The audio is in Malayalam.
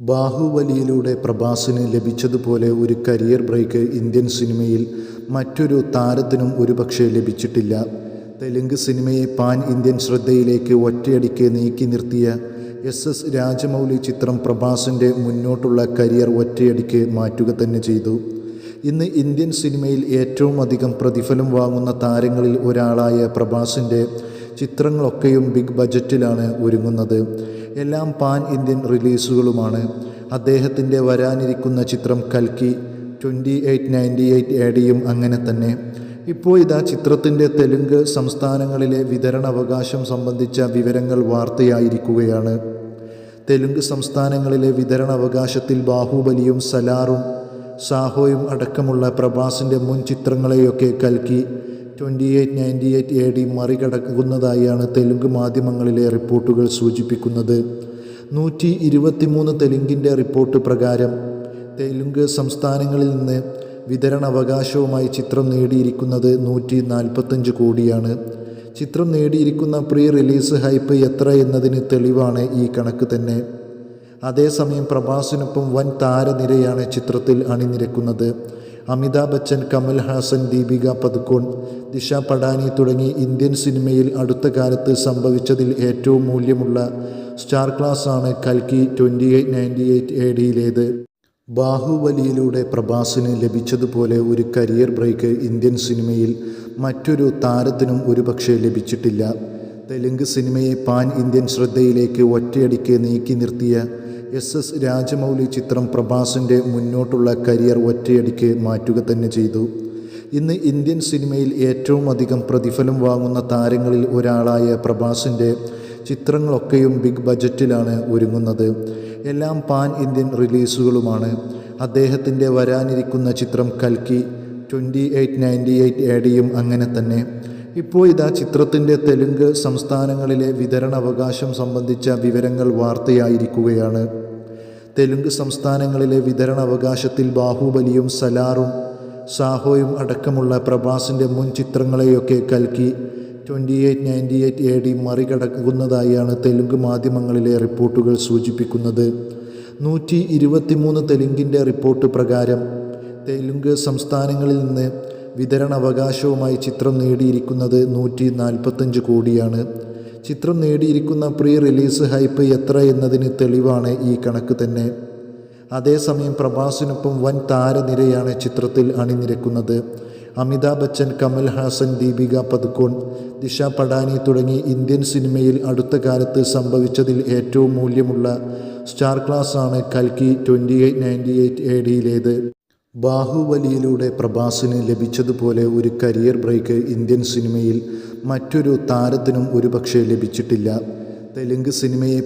ബാഹുബലിയിലൂടെ പ്രഭാസിന് ലഭിച്ചതുപോലെ ഒരു കരിയർ ബ്രേക്ക് ഇന്ത്യൻ സിനിമയിൽ മറ്റൊരു താരത്തിനും ഒരുപക്ഷെ ലഭിച്ചിട്ടില്ല. തെലുങ്ക് സിനിമയെ പാൻ ഇന്ത്യൻ ശ്രദ്ധയിലേക്ക് ഒറ്റയടിക്ക് നീക്കി നിർത്തിയ എസ് എസ് രാജമൗലി ചിത്രം പ്രഭാസിന്റെ മുന്നോട്ടുള്ള കരിയർ ഒറ്റയടിക്ക് മാറ്റുക തന്നെ ചെയ്തു. ഇന്ന് ഇന്ത്യൻ സിനിമയിൽ ഏറ്റവും അധികം പ്രതിഫലം വാങ്ങുന്ന താരങ്ങളിൽ ഒരാളായ പ്രഭാസിന്റെ ചിത്രങ്ങളൊക്കെയും ബിഗ് ബജറ്റിലാണ് ഒരുങ്ങുന്നത്. എല്ലാം പാൻ ഇന്ത്യൻ റിലീസുകളുമാണ്. അദ്ദേഹത്തിന്റെ വരാനിരിക്കുന്ന ചിത്രം കൽക്കി ട്വന്റി എയ്റ്റ് നയന്റി എയ്റ്റ് എഡിയും അങ്ങനെ തന്നെ. ഇപ്പോൾ ഇതാ ചിത്രത്തിന്റെ തെലുങ്ക് സംസ്ഥാനങ്ങളിലെ വിതരണാവകാശം സംബന്ധിച്ച വിവരങ്ങൾ വാർത്തയായിരിക്കുകയാണ്. തെലുങ്ക് സംസ്ഥാനങ്ങളിലെ വിതരണാവകാശത്തിൽ ബാഹുബലിയും സലാറും സാഹോയും അടക്കമുള്ള പ്രഭാസിന്റെ മുൻ ചിത്രങ്ങളെയൊക്കെ കൽക്കി twenty eight ninety eight A D മറികടക്കുന്നതായാണ് Telugu മാധ്യമങ്ങളിലെ റിപ്പോർട്ടുകൾ സൂചിപ്പിക്കുന്നത്. നൂറ്റി ഇരുപത്തിമൂന്ന് തെലുങ്കിന്റെ റിപ്പോർട്ട് പ്രകാരം തെലുങ്ക് സംസ്ഥാനങ്ങളിൽ നിന്ന് വിതരണാവകാശവുമായി ചിത്രം നേടിയിരിക്കുന്നത് നൂറ്റി നാൽപ്പത്തഞ്ച് കോടിയാണ്. ചിത്രം നേടിയിരിക്കുന്ന പ്രീ റിലീസ് ഹൈപ്പ് എത്ര എന്നതിന് തെളിവാണ് ഈ കണക്ക് തന്നെ. അതേസമയം പ്രഭാസിനൊപ്പം വൻ താരനിരയാണ് ചിത്രത്തിൽ അണിനിരക്കുന്നത്. അമിതാഭ് ബച്ചൻ കമൽ ഹാസൻ ദീപിക പതുക്കോൺ ദിശ പടാനി തുടങ്ങി ഇന്ത്യൻ സിനിമയിൽ അടുത്ത കാലത്ത് സംഭവിച്ചതിൽ ഏറ്റവും മൂല്യമുള്ള സ്റ്റാർ ക്ലാസ് ആണ് കൽക്കി twenty eight ninety eight A ഡിയിലേത്. ബാഹുബലിയിലൂടെ പ്രഭാസിന് ലഭിച്ചതുപോലെ ഒരു കരിയർ ബ്രേക്ക് ഇന്ത്യൻ സിനിമയിൽ മറ്റൊരു താരത്തിനും ഒരുപക്ഷെ ലഭിച്ചിട്ടില്ല. തെലുങ്ക് സിനിമയെ പാൻ ഇന്ത്യൻ ശ്രദ്ധയിലേക്ക് ഒറ്റയടിക്ക് നീക്കി നിർത്തിയ എസ് എസ് രാജമൗലി ചിത്രം പ്രഭാസിന്റെ മുന്നോട്ടുള്ള കരിയർ ഒറ്റയടിക്ക് മാറ്റുക തന്നെ ചെയ്തു. ഇന്ന് ഇന്ത്യൻ സിനിമയിൽ ഏറ്റവും അധികം പ്രതിഫലം വാങ്ങുന്ന താരങ്ങളിൽ ഒരാളായ പ്രഭാസിന്റെ ചിത്രങ്ങളൊക്കെയും ബിഗ് ബജറ്റിലാണ് ഒരുങ്ങുന്നത്. എല്ലാം പാൻ ഇന്ത്യൻ റിലീസുകളുമാണ്. അദ്ദേഹത്തിന്റെ വരാനിരിക്കുന്ന ചിത്രം കൽക്കി ട്വന്റി എയ്റ്റ് നയന്റി എയ്റ്റ് ഏടിയും അങ്ങനെ തന്നെ. ഇപ്പോൾ ഇതാ ചിത്രത്തിന്റെ തെലുങ്ക് സംസ്ഥാനങ്ങളിലെ വിതരണാവകാശം സംബന്ധിച്ച വിവരങ്ങൾ വാർത്തയായിരിക്കുകയാണ്. തെലുങ്ക് സംസ്ഥാനങ്ങളിലെ വിതരണ അവകാശത്തിൽ ബാഹുബലിയും സലാറും സാഹോയും അടക്കമുള്ള പ്രഭാസിന്റെ മുൻ ചിത്രങ്ങളെയൊക്കെ കൽക്കി twenty eight ninety eight A D മറികടക്കുന്നതായാണ് Telugu മാധ്യമങ്ങളിലെ റിപ്പോർട്ടുകൾ സൂചിപ്പിക്കുന്നത്. നൂറ്റി ഇരുപത്തിമൂന്ന് തെലുങ്കിന്റെ റിപ്പോർട്ട് പ്രകാരം തെലുങ്ക് സംസ്ഥാനങ്ങളിൽ നിന്ന് വിതരണ അവകാശവുമായി ചിത്രം നേടിയിരിക്കുന്നത് നൂറ്റി നാൽപ്പത്തഞ്ച് കോടിയാണ്. ചിത്രം നേടിയിരിക്കുന്ന പ്രീ റിലീസ് ഹൈപ്പ് എത്ര എന്നതിന് തെളിവാണ് ഈ കണക്ക് തന്നെ. അതേസമയം പ്രഭാസിനൊപ്പം വൻ താരനിരയാണ് ചിത്രത്തിൽ അണിനിരക്കുന്നത്. അമിതാഭ് ബച്ചൻ കമൽ ഹാസൻ ദീപിക പദുക്കോൺ ദിശ പടാനി തുടങ്ങി ഇന്ത്യൻ സിനിമയിൽ അടുത്ത കാലത്ത് സംഭവിച്ചതിൽ ഏറ്റവും മൂല്യമുള്ള സ്റ്റാർ ക്ലാസ് ആണ് കൽക്കി twenty eight ninety eight A ഡിയിലേത് ബാഹുബലിയിലൂടെ പ്രഭാസിന് ലഭിച്ചതുപോലെ ഒരു കരിയർ ബ്രേക്ക് ഇന്ത്യൻ സിനിമയിൽ മറ്റൊരു താരത്തിനും ഒരുപക്ഷെ ലഭിച്ചിട്ടില്ല. തെലുങ്ക് സിനിമയെ